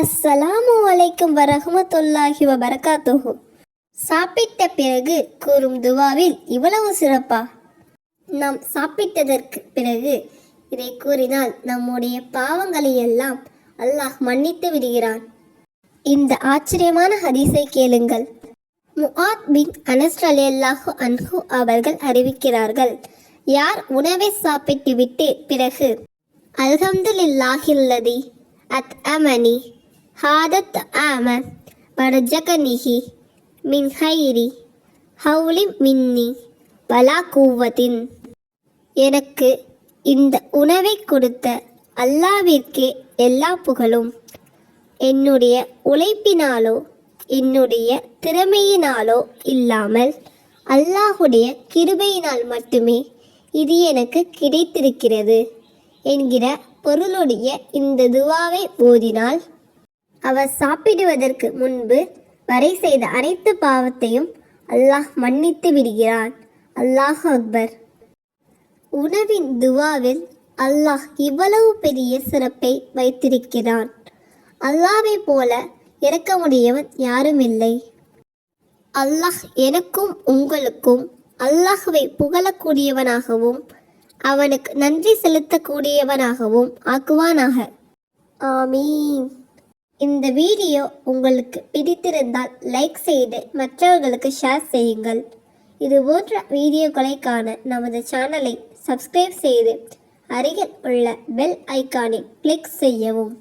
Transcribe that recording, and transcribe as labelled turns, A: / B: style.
A: அஸ்ஸலாமு அலைக்கும் வரஹமத்துல்லாஹி வபரகாத்துஹு. சாப்பிட்ட பிறகு கூறும் துவாவில் இவ்வளவு சிறப்பா? நாம் சாப்பிட்டதற்கு பிறகு இதை கூறினால் நம்முடைய பாவங்களை எல்லாம் அல்லாஹ் மன்னித்து விடுகிறான். இந்த ஆச்சரியமான ஹதீஸை கேளுங்கள். முஆத் பின் அனஸ் அன்ஹு அவர்கள் அறிவிக்கிறார்கள் யார் உணவை சாப்பிட்டுவிட்டு பிறகு அல்ஹம்துலில்லாஹில்லதி அத் அமனி ஹாதத் ஆம வரஜகனிஹி மின் ஹைரி ஹவுலி மின்னி பலா கூவத்தின் எனக்கு இந்த உணவை கொடுத்த அல்லாவிற்கே எல்லா புகழும் என்னுடைய உழைப்பினாலோ என்னுடைய திறமையினாலோ இல்லாமல் அல்லாஹுடைய கிருபையினால் மட்டுமே இது எனக்கு கிடைத்திருக்கிறது என்கிற பொருளுடைய இந்த துவாவை ஓதினால் அவர் சாப்பிடுவதற்கு முன்பு வரை செய்த அனைத்து பாவத்தையும் அல்லாஹ் மன்னித்து விடுகிறான். அல்லாஹ் அக்பர். உணவின் துவாவில் அல்லாஹ் இவ்வளவு பெரிய சிறப்பை வைத்திருக்கிறான். அல்லாவை போல இறக்கமுடையவன் யாரும் இல்லை. அல்லாஹ் எனக்கும் உங்களுக்கும் அல்லாஹ்வை புகழக்கூடியவனாகவும் அவனுக்கு நன்றி செலுத்தக்கூடியவனாகவும் ஆக்குவானாக. ஆமீன். இந்த வீடியோ உங்களுக்கு பிடித்திருந்தால் லைக் செய்து மற்றவர்களுக்கு ஷேர் செய்யுங்கள். இது போன்ற வீடியோக்களை காண நமது சேனலை சப்ஸ்கிரைப் செய்து அருகில் உள்ள பெல் ஐக்கானை கிளிக் செய்யவும்.